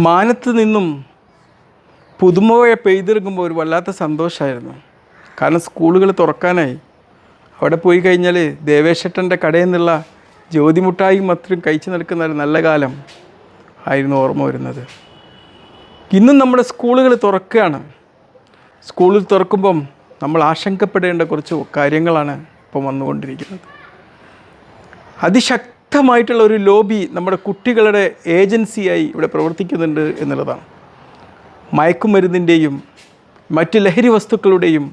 മാനത്ത് നിന്നും പുതുമഴ പെയ്തിറങ്ങുമ്പോൾ ഒരു വല്ലാത്ത സന്തോഷമായിരുന്നു. കാരണം സ്കൂളുകൾ തുറക്കാനായി. അവിടെ പോയി കഴിഞ്ഞാൽ ദേവേശട്ടന്റെ കടയിൽ നിന്നുള്ള ജ്യോതിമുട്ടായും മറ്റും കഴിച്ചു നിൽക്കുന്ന ഒരു നല്ല കാലം ആയിരുന്നു ഓർമ്മ വരുന്നത്. ഇന്നും നമ്മുടെ സ്കൂളുകൾ തുറക്കുകയാണ്. സ്കൂളിൽ തുറക്കുമ്പം നമ്മൾ ആശങ്കപ്പെടേണ്ട കുറച്ച് കാര്യങ്ങളാണ് ഇപ്പം വന്നുകൊണ്ടിരിക്കുന്നത്. അതിശക്തമായിട്ടുള്ള ഒരു ലോബി നമ്മുടെ കുട്ടികളുടെ ഏജൻസിയായി ഇവിടെ പ്രവർത്തിക്കുന്നുണ്ട് എന്നുള്ളതാണ്. മയക്കുമരുന്നിന്റെയും മറ്റ് ലഹരി വസ്തുക്കളുടെയും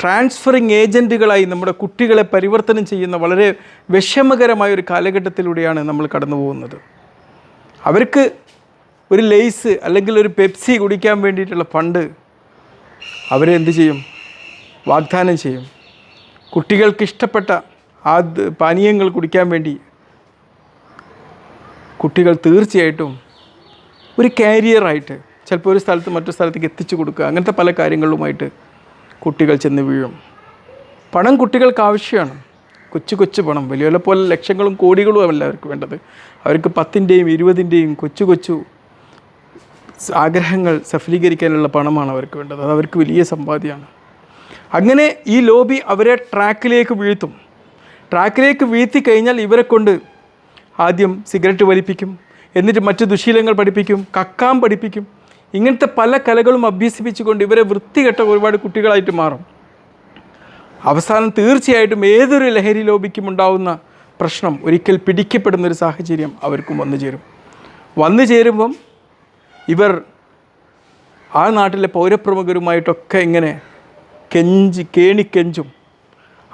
ട്രാൻസ്ഫറിങ് ഏജന്റുകളായി നമ്മുടെ കുട്ടികളെ പരിവർത്തനം ചെയ്യുന്ന വളരെ വിഷമകരമായ ഒരു കാലഘട്ടത്തിലൂടെയാണ് നമ്മൾ കടന്നു പോകുന്നത്. അവർക്ക് ഒരു ലെയ്സ് അല്ലെങ്കിൽ ഒരു പെപ്സി കുടിക്കാൻ വേണ്ടിയിട്ടുള്ള ഫണ്ട് അവരെന്ത് ചെയ്യും? വാഗ്ദാനം ചെയ്യും. കുട്ടികൾക്ക് ഇഷ്ടപ്പെട്ട ആ പാനീയങ്ങൾ കുടിക്കാൻ വേണ്ടി കുട്ടികൾ തീർച്ചയായിട്ടും ഒരു കാരിയറായിട്ട് ചിലപ്പോൾ ഒരു സ്ഥലത്ത് മറ്റൊരു സ്ഥലത്തേക്ക് എത്തിച്ചു കൊടുക്കുക അങ്ങനത്തെ പല കാര്യങ്ങളുമായിട്ട് കുട്ടികൾ ചെന്ന് വീഴും. പണം കുട്ടികൾക്ക് ആവശ്യമാണ്. കൊച്ചു കൊച്ചു പണം. വലിയ പോലെ ലക്ഷങ്ങളും കോടികളും അല്ല അവർക്ക് വേണ്ടത്. അവർക്ക് പത്തിന്റെയും ഇരുപതിന്റെയും കൊച്ചു കൊച്ചു ആഗ്രഹങ്ങൾ സഫലീകരിക്കാനുള്ള പണമാണ് അവർക്ക് വേണ്ടത്. അത് അവർക്ക് വലിയ സമ്പാദ്യമാണ്. അങ്ങനെ ഈ ലോബി അവരെ ട്രാക്കിലേക്ക് വീഴ്ത്തും. ട്രാക്കിലേക്ക് വീഴ്ത്തി കഴിഞ്ഞാൽ ഇവരെ കൊണ്ട് ആദ്യം സിഗരറ്റ് വലിപ്പിക്കും എന്നിട്ട് മറ്റു ദുശീലങ്ങൾ പഠിപ്പിക്കും കക്കാൻ പഠിപ്പിക്കും. ഇങ്ങനത്തെ പല കലകളും അഭ്യസിപ്പിച്ചുകൊണ്ട് ഇവരെ വൃത്തികെട്ട ഒരുപാട് കുട്ടികളായിട്ട് മാറും. അവസാനം തീർച്ചയായിട്ടും ഏതൊരു ലഹരി ലോബിക്കും ഉണ്ടാവുന്ന പ്രശ്നം ഒരിക്കൽ പിടിക്കപ്പെടുന്ന ഒരു സാഹചര്യം അവർക്കും വന്നു ചേരും. വന്നു ചേരുമ്പം ഇവർ ആ നാട്ടിലെ പൗരപ്രമുഖരുമായിട്ടൊക്കെ ഇങ്ങനെ കെഞ്ചി കേണിക്കെഞ്ചും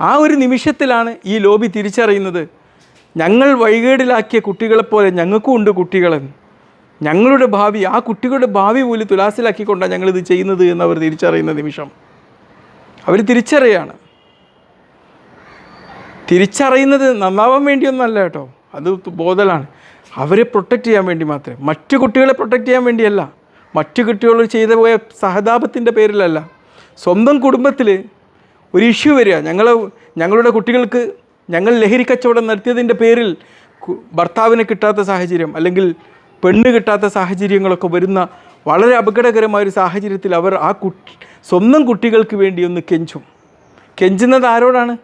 ആ ഒരു നിമിഷത്തിലാണ് ഈ ലോബി തിരിച്ചറിയുന്നത്. ഞങ്ങൾ വഴികേടിലാക്കിയ കുട്ടികളെപ്പോലെ ഞങ്ങൾക്കും ഉണ്ട് കുട്ടികളെന്ന്. ഞങ്ങളുടെ ഭാവി ആ കുട്ടികളുടെ ഭാവി പോലും തുലാസിലാക്കിക്കൊണ്ടാണ് ഞങ്ങളിത് ചെയ്യുന്നത് എന്ന് അവർ തിരിച്ചറിയുന്ന നിമിഷം. അവർ തിരിച്ചറിയാണ്. തിരിച്ചറിയുന്നത് നന്നാവാൻ വേണ്ടിയൊന്നല്ല കേട്ടോ. അത് ബോധലാണ്. അവരെ പ്രൊട്ടക്റ്റ് ചെയ്യാൻ വേണ്ടി മാത്രമേ മറ്റു കുട്ടികളെ പ്രൊട്ടക്റ്റ് ചെയ്യാൻ വേണ്ടിയല്ല. മറ്റു കുട്ടികൾ ചെയ്തു പോയ സഹതാപത്തിന്റെ പേരിലല്ല. സ്വന്തം കുടുംബത്തിൽ ഒരു ഇഷ്യൂ വരിക. ഞങ്ങൾ ഞങ്ങളുടെ കുട്ടികൾക്ക് ഞങ്ങൾ ലഹരി കച്ചവടം നടത്തിയതിന്റെ പേരിൽ ഭർത്താവിനെ കിട്ടാത്ത സാഹചര്യം അല്ലെങ്കിൽ പെണ്ണ് കിട്ടാത്ത സാഹചര്യങ്ങളൊക്കെ വരുന്ന വളരെ അപകടകരമായ ഒരു സാഹചര്യത്തിൽ അവർ ആ കുട്ടി സ്വന്തം കുട്ടികൾക്ക് വേണ്ടി ഒന്ന് കെഞ്ചും. കെഞ്ചുന്നത് ആരോടാണ്?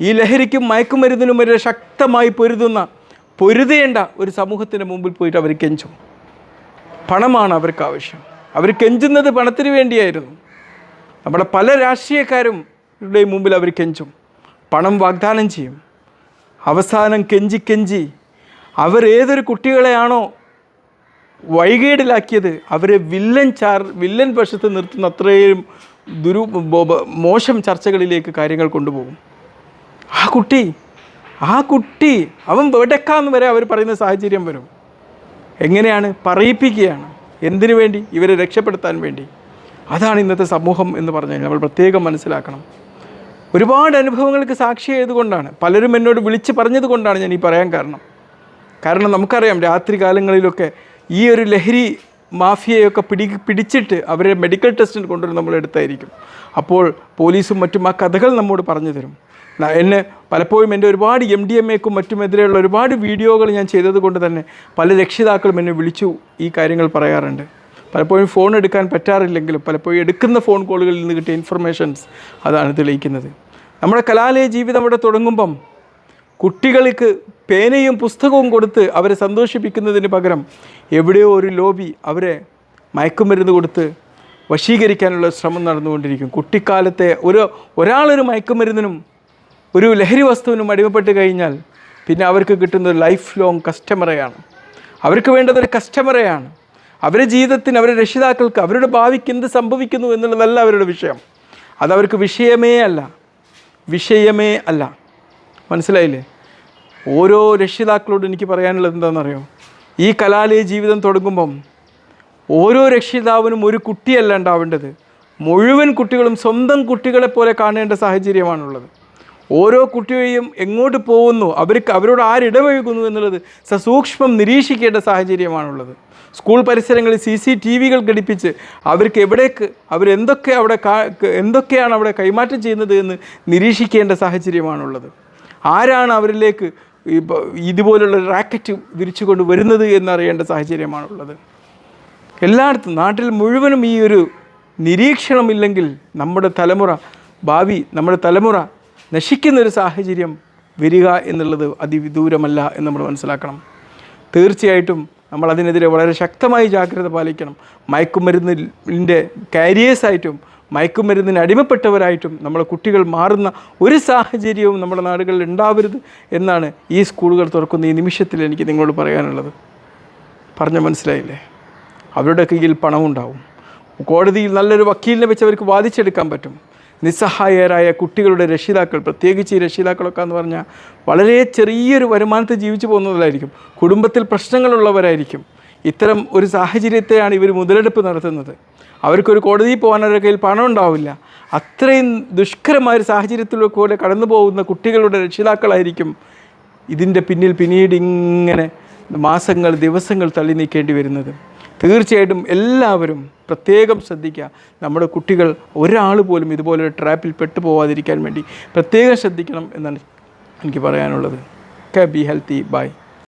ഈ ലഹരിക്കും മയക്കുമരുന്നിനും വരെ ശക്തമായി പൊരുതുന്ന പൊരുതേണ്ട ഒരു സമൂഹത്തിന് മുമ്പിൽ പോയിട്ട് അവർ കെഞ്ചും. പണമാണ് അവർക്ക് ആവശ്യം. അവർ കെഞ്ചുന്നത് പണത്തിന് വേണ്ടിയായിരുന്നു. നമ്മുടെ പല രാഷ്ട്രീയക്കാരും രുടെയും മുമ്പിൽ അവർ കെഞ്ചും. പണം വാഗ്ദാനം ചെയ്യും. അവസാനം കെഞ്ചി കെഞ്ചി അവരേതൊരു കുട്ടികളെയാണോ വൈകേടിലാക്കിയത് അവരെ വില്ലൻ ചാർ വില്ലൻ വശത്ത് നിർത്തുന്ന അത്രയും ദുരു മോശം ചർച്ചകളിലേക്ക് കാര്യങ്ങൾ കൊണ്ടുപോകും. ആ കുട്ടി ആ കുട്ടി അവൻ വെടക്കാന്ന് വരെ അവർ പറയുന്ന സാഹചര്യം വരും. എങ്ങനെയാണ്? പറയിപ്പിക്കുകയാണ്. എന്തിനു വേണ്ടി? ഇവരെ രക്ഷപ്പെടുത്താൻ വേണ്ടി. അതാണ് ഇന്നത്തെ സമൂഹം എന്ന് പറഞ്ഞു കഴിഞ്ഞാൽ നമ്മൾ പ്രത്യേകം മനസ്സിലാക്കണം. ഒരുപാട് അനുഭവങ്ങൾക്ക് സാക്ഷിയായതുകൊണ്ടാണ് പലരും എന്നോട് വിളിച്ച് പറഞ്ഞത് കൊണ്ടാണ് ഞാൻ ഈ പറയാൻ കാരണം. കാരണം നമുക്കറിയാം രാത്രി കാലങ്ങളിലൊക്കെ ഈ ഒരു ലഹരി മാഫിയയൊക്കെ പിടി പിടിച്ചിട്ട് അവരെ മെഡിക്കൽ ടെസ്റ്റിന് കൊണ്ടുവരും നമ്മൾ എടുത്തായിരിക്കും. അപ്പോൾ പോലീസും മറ്റും ആ കഥകൾ നമ്മോട് പറഞ്ഞു തരും. എന്നെ പലപ്പോഴും എന്റെ ഒരുപാട് എം ഡി എം എക്കും മറ്റുമെതിരെയുള്ള ഒരുപാട് വീഡിയോകൾ ഞാൻ ചെയ്തത് കൊണ്ട് തന്നെ പല രക്ഷിതാക്കളും എന്നെ വിളിച്ചു ഈ കാര്യങ്ങൾ പറയാറുണ്ട്. പലപ്പോഴും ഫോൺ എടുക്കാൻ പറ്റാറില്ലെങ്കിലും പലപ്പോഴും എടുക്കുന്ന ഫോൺ കോളുകളിൽ നിന്ന് കിട്ടിയ ഇൻഫർമേഷൻസ് അതാണ് തെളിയിക്കുന്നത്. നമ്മുടെ കലാലയ ജീവിതം അവിടെ തുടങ്ങുമ്പം കുട്ടികൾക്ക് പേനയും പുസ്തകവും കൊടുത്ത് അവരെ സന്തോഷിപ്പിക്കുന്നതിന് പകരം എവിടെയോ ഒരു ലോബി അവരെ മയക്കുമരുന്ന് കൊടുത്ത് വശീകരിക്കാനുള്ള ശ്രമം നടന്നുകൊണ്ടിരിക്കും. കുട്ടിക്കാലത്തെ ഒരു ഒരാളൊരു മയക്കുമരുന്നിനും ഒരു ലഹരി വസ്തുവിനും അടിമപ്പെട്ട് കഴിഞ്ഞാൽ പിന്നെ അവർക്ക് കിട്ടുന്ന ലൈഫ് ലോങ് കസ്റ്റമറെയാണ് അവർക്ക് വേണ്ടത് ഒരു കസ്റ്റമറെയാണ് അവരുടെ ജീവിതത്തിന് അവരുടെ രക്ഷിതാക്കൾക്ക് അവരുടെ ഭാവിക്ക് എന്ത് സംഭവിക്കുന്നു എന്നുള്ളതല്ല അവരുടെ വിഷയം. അതവർക്ക് വിഷയമേ അല്ല. വിഷയമേ അല്ല. മനസ്സിലായില്ലേ? ഓരോ രക്ഷിതാക്കളോട് എനിക്ക് പറയാനുള്ളത് എന്താണെന്നറിയോ? ഈ കലാലയ ജീവിതം തുടങ്ങുമ്പം ഓരോ രക്ഷിതാവിനും ഒരു കുട്ടിയല്ല ഉണ്ടാവേണ്ടത്. മുഴുവൻ കുട്ടികളും സ്വന്തം കുട്ടികളെ പോലെ കാണേണ്ട സാഹചര്യമാണുള്ളത്. ഓരോ കുട്ടിയെയും എങ്ങോട്ട് പോകുന്നു? അവർക്ക് അവരോട് ആരിടപഴകുന്നു എന്നുള്ളത് സസൂക്ഷ്മം നിരീക്ഷിക്കേണ്ട സാഹചര്യമാണുള്ളത്. സ്കൂൾ പരിസരങ്ങളിൽ സി സി ടി വികൾ ഘടിപ്പിച്ച് അവർക്ക് എവിടേക്ക് അവരെന്തൊക്കെ അവിടെ എന്തൊക്കെയാണ് അവിടെ കൈമാറ്റം ചെയ്യുന്നത് എന്ന് നിരീക്ഷിക്കേണ്ട സാഹചര്യമാണുള്ളത്. ആരാണ് അവരിലേക്ക് ഇതുപോലുള്ള റാക്കറ്റ് വിരിച്ചുകൊണ്ട് വരുന്നത് എന്നറിയേണ്ട സാഹചര്യമാണുള്ളത്. എല്ലായിടത്തും നാട്ടിൽ മുഴുവനും ഈ ഒരു നിരീക്ഷണമില്ലെങ്കിൽ നമ്മുടെ തലമുറ ഭാവി നമ്മുടെ തലമുറ നശിക്കുന്നൊരു സാഹചര്യം വരിക എന്നുള്ളത് അതിവിദൂരമല്ല എന്ന് നമ്മൾ മനസ്സിലാക്കണം. തീർച്ചയായിട്ടും നമ്മൾ അതിനെതിരെ വളരെ ശക്തമായി ജാഗ്രത പാലിക്കണം. മയക്കുമരുന്നിന്റെ കാരിയേഴ്സായിട്ടും മയക്കുമരുന്നിന് അടിമപ്പെട്ടവരായിട്ടും നമ്മളെ കുട്ടികൾ മാറുന്ന ഒരു സാഹചര്യവും നമ്മുടെ നാടുകളിൽ ഉണ്ടാവരുത് എന്നാണ് ഈ സ്കൂളുകൾ തുറക്കുന്ന ഈ നിമിഷത്തിൽ എനിക്ക് നിങ്ങളോട് പറയാനുള്ളത്. പറഞ്ഞ മനസ്സിലായില്ലേ? അവരുടെ കയ്യിൽ പണമുണ്ടാവും. കോടതിയിൽ നല്ലൊരു വക്കീലിനെ വെച്ച് അവർക്ക് വാദിച്ചെടുക്കാൻ പറ്റും. നിസ്സഹായരായ കുട്ടികളുടെ രക്ഷിതാക്കൾ പ്രത്യേകിച്ച് ഈ രക്ഷിതാക്കളൊക്കെ എന്ന് പറഞ്ഞാൽ വളരെ ചെറിയൊരു വരുമാനത്തിൽ ജീവിച്ചു പോകുന്നവരായിരിക്കും. കുടുംബത്തിൽ പ്രശ്നങ്ങളുള്ളവരായിരിക്കും. ഇത്തരം ഒരു സാഹചര്യത്തെയാണ് ഇവർ മുതലെടുപ്പ് നടത്തുന്നത്. അവർക്കൊരു കോടതിയിൽ പോകാൻ അവരുടെ കയ്യിൽ പണം ഉണ്ടാവില്ല. അത്രയും ദുഷ്കരമായ ഒരു സാഹചര്യത്തിലൂടെ കൂടെ കടന്നു പോകുന്ന കുട്ടികളുടെ രക്ഷിതാക്കളായിരിക്കും ഇതിന്റെ പിന്നിൽ പിന്നീട് ഇങ്ങനെ മാസങ്ങൾ ദിവസങ്ങൾ തള്ളി നീക്കേണ്ടി വരുന്നത്. തീർച്ചയായിട്ടും എല്ലാവരും പ്രത്യേകം ശ്രദ്ധിക്കുക. നമ്മുടെ കുട്ടികൾ ഒരാൾ പോലും ഇതുപോലൊരു ട്രാപ്പിൽ പെട്ടു പോവാതിരിക്കാൻ വേണ്ടി പ്രത്യേകം ശ്രദ്ധിക്കണം എന്നാണ് എനിക്ക് പറയാനുള്ളത്. Be healthy by